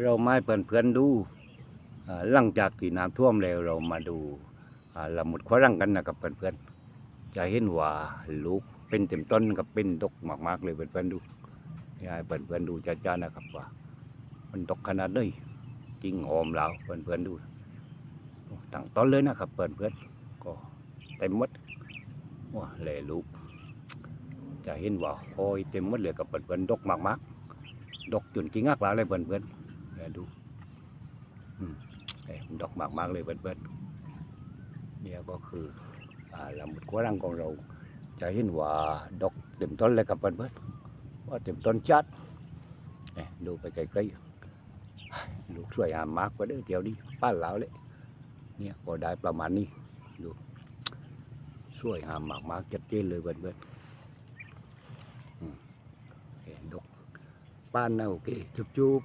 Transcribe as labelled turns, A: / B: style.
A: เราไม้เพื่อนๆดูอ่าหลังจากที่น้ำท่วมแล้วเรามาดูละมุดขวารังกันนะครับเพื่อนๆจะเห็นว่าลูกเป็นเต็มต้นกับเป็นดกมากๆเลยเพื่อนๆดูอยากให้เพื่อนๆดูจ้าๆนะครับว่า มันดกขนาดไหนจริงหอมแล้วเพื่อนๆดูตั้งต้นเลยนะครับเพื่อนๆก็เต็มมดว่าแหล่ลูกจะเห็นว่าหอยเต็มมดเลยกับเพื่อนๆดกมากๆดกจนกิ้งอักแล้วเลยเพื่อนๆ เนี่ยดูอืมเอ้ยมันดกมากๆเลยเพื่อนๆเนี่ยก็คืออ่าลำบุดกัวรังของเรา จะเห็นว่าดอกเต็มต้นเลยกับเพื่อนๆว่าเต็มต้นจัดเนี่ยดูไปไกลๆลูกสวยงามากกว่าเด้อเดี๋ยวนี้ป้านแล้วเลยเนี่ยก็ได้ประมาณนี้ดูสวยงามมากๆจัดเจนเลยเพื่อนๆเห็นดอกป้านนะโอเคจุบจุบ